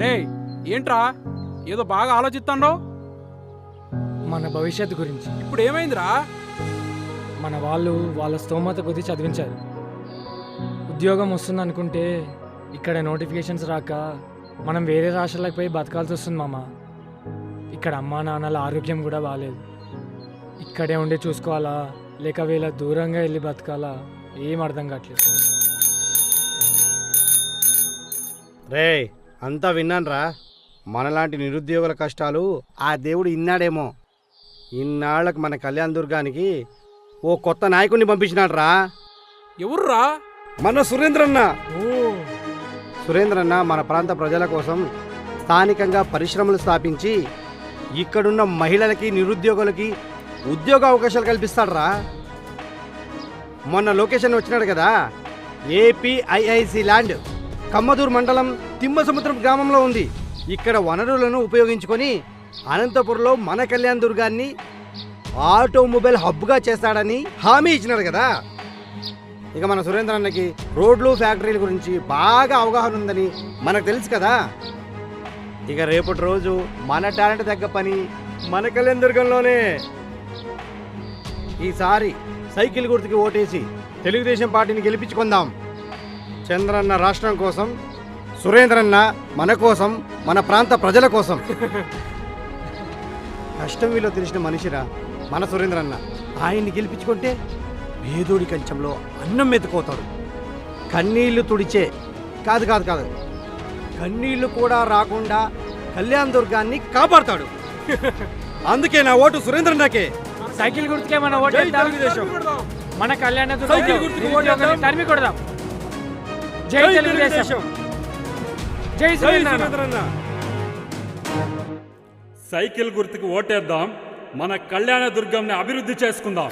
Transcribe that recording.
రే ఏంట్రా? ఏదో బాగా ఆలోచిస్తాండో మన భవిష్యత్తు గురించి. ఇప్పుడు ఏమైందిరా? మన వాళ్ళు వాళ్ళ స్తోమత కొద్ది చదివించారు. ఉద్యోగం వస్తుంది అనుకుంటే ఇక్కడ నోటిఫికేషన్స్ రాక మనం వేరే రాష్ట్రాలకు పోయి బతకాల్సి వస్తుంది మామ. ఇక్కడ అమ్మా నాన్నల ఆరోగ్యం కూడా బాగాలేదు ఇక్కడే ఉండి చూసుకోవాలా? లేక వీళ్ళ దూరంగా వెళ్ళి బతకాలా? ఏం అర్థం కావట్లేదు. రే అంతా విన్నాన్రా. మనలాంటి నిరుద్యోగుల కష్టాలు ఆ దేవుడు ఇన్నాడేమో. ఇన్నాళ్ళకు మన కళ్యాణ్ దుర్గానికి ఓ కొత్త నాయకుడిని పంపించినాడు రా ఎవర్రా? మన సురేంద్రన్న. సురేంద్రన్న మన ప్రాంత ప్రజల కోసం స్థానికంగా పరిశ్రమలు స్థాపించి ఇక్కడున్న మహిళలకి నిరుద్యోగులకి ఉద్యోగ అవకాశాలు కల్పిస్తాడురా. మొన్న లొకేషన్ వచ్చినాడు కదా. APIIC land. కమ్మదూర్ మండలం తిమ్మసముద్రం గ్రామంలో ఉంది. ఇక్కడ వనరులను ఉపయోగించుకొని అనంతపురంలో మన కళ్యాణ్ దుర్గాన్ని ఆటోమొబైల్ హబ్గా చేస్తాడని హామీ ఇచ్చినాడు కదా. ఇక మన సురేంద్ర అన్నకి రోడ్లు ఫ్యాక్టరీల గురించి బాగా అవగాహన ఉందని మనకు తెలుసు కదా. ఇక రేపటి రోజు మన టాలెంట్ తగ్గ పని మన కళ్యాణ్ దుర్గంలోనే. ఈసారి సైకిల్ గుర్తుకి ఓటేసి తెలుగుదేశం పార్టీని గెలిపించుకుందాం. చంద్రన్న రాష్ట్రం కోసం సురేంద్రన్న మన కోసం మన ప్రాంత ప్రజల కోసం. కష్టం విలువ తెలిసిన మనిషిరా మన సురేంద్రన్న. ఆయన్ని గెలిపించుకుంటే పేదోడి కంచంలో అన్నం మెతుకోతాడు కన్నీళ్ళు తుడిచే కాదు కాదు కాదు. కన్నీళ్ళు కూడా రాకుండా కళ్యాణ్ దుర్గాన్ని కాపాడతాడు. అందుకే నా ఓటు సురేంద్రన్నకే. సైకిల్ గుర్తుకే మన ఓటు. మన కళ్యాణ వేద్దాం. తరిమి కొడదాం. జై తెలుగుదేశం. జై సురేంద్రన్న. సైకిల్ గుర్తుకు ఓటేద్దాం మన కళ్యాణ దుర్గంని అభివృద్ధి చేసుకుందాం.